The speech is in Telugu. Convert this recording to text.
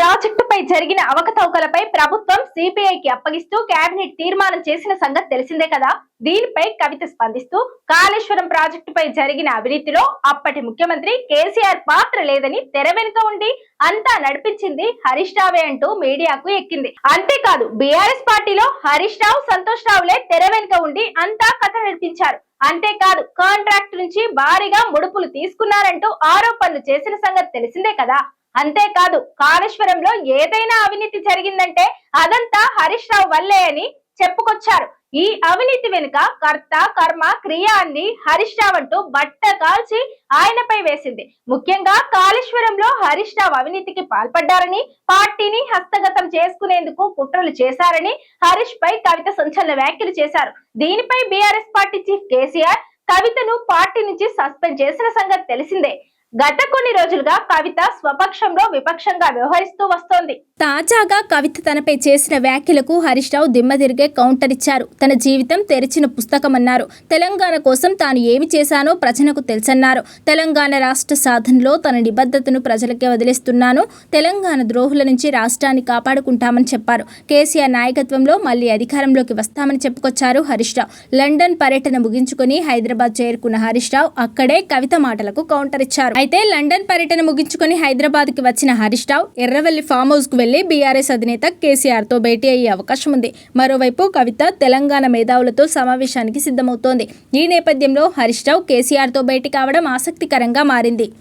ప్రాజెక్టుపై జరిగిన అవకతవకలపై ప్రభుత్వం సిపిఐకి అప్పగిస్తూ కేబినెట్ తీర్మానం చేసిన సంగతి తెలిసిందే కదా. దీనిపై కవిత స్పందిస్తూ కాళేశ్వరం ప్రాజెక్టుపై జరిగిన అవినీతిలో అప్పటి ముఖ్యమంత్రి కేసీఆర్ పాత్ర లేదని తెర వెనుక ఉండి అంతా నడిపించింది హరీష్ రావే అంటూ మీడియాకు ఎక్కింది. అంతేకాదు బీఆర్ఎస్ పార్టీలో హరీష్ రావు సంతోష్ రావులే తెర వెనుక ఉండి అంతా కథ నడిపించారు. అంతేకాదు కాంట్రాక్ట్ నుంచి భారీగా ముడుపులు తీసుకున్నారంటూ ఆరోపణలు చేసిన సంగతి తెలిసిందే కదా. అంతేకాదు కాళేశ్వరంలో ఏదైనా అవినీతి జరిగిందంటే అదంతా హరీష్ రావు వల్లే అని చెప్పుకొచ్చారు. ఈ అవినీతి వెనుక కర్త కర్మ క్రియ అంది హరీష్ రావు అంటూ బట్ట కాల్చి ఆయనపై వేసింది. ముఖ్యంగా కాళేశ్వరంలో హరీష్ రావు అవినీతికి పాల్పడ్డారని పార్టీని హస్తగతం చేసుకునేందుకు కుట్రలు చేశారని హరీష్ పై కవిత సంచలన వ్యాఖ్యలు చేశారు. దీనిపై బీఆర్ఎస్ పార్టీ చీఫ్ కేసీఆర్ కవితను పార్టీ నుంచి సస్పెండ్ చేసిన సంగతి తెలిసిందే. గత కొన్ని రోజులుగా కవిత స్వపక్షంలో విపక్షంగా వ్యవహరిస్తూ వస్తోంది. తాజాగా కవిత తనపై చేసిన వ్యాఖ్యలకు హరీష్ రావు దిమ్మదిరిగే కౌంటర్ ఇచ్చారు. తన జీవితం తెరిచిన పుస్తకమన్నారు. తెలంగాణ కోసం తాను ఏమి చేశానో ప్రజలకు తెలుసన్నారు. తెలంగాణ రాష్ట్ర సాధనలో తన నిబద్ధతను ప్రజలకే వదిలేస్తున్నాను. తెలంగాణ ద్రోహుల నుంచి రాష్ట్రాన్ని కాపాడుకుంటామని చెప్పారు. కేసీఆర్ నాయకత్వంలో మళ్ళీ అధికారంలోకి వస్తామని చెప్పుకొచ్చారు హరీష్ రావు. లండన్ పర్యటన ముగించుకుని హైదరాబాద్ చేరుకున్న హరీష్ రావు అక్కడే కవిత మాటలకు కౌంటర్ ఇచ్చారు. అయితే లండన్ పర్యటన ముగించుకుని హైదరాబాద్కి వచ్చిన హరీష్ రావు ఎర్రవెల్లి ఫామ్ హౌస్కు వెళ్ళి బీఆర్ఎస్ అధినేత కేసీఆర్తో భేటీ అయ్యే అవకాశం ఉంది. మరోవైపు కవిత తెలంగాణ మేధావులతో సమావేశానికి సిద్ధమవుతోంది. ఈ నేపథ్యంలో హరీష్ రావు కేసీఆర్తో భేటీ కావడం ఆసక్తికరంగా మారింది.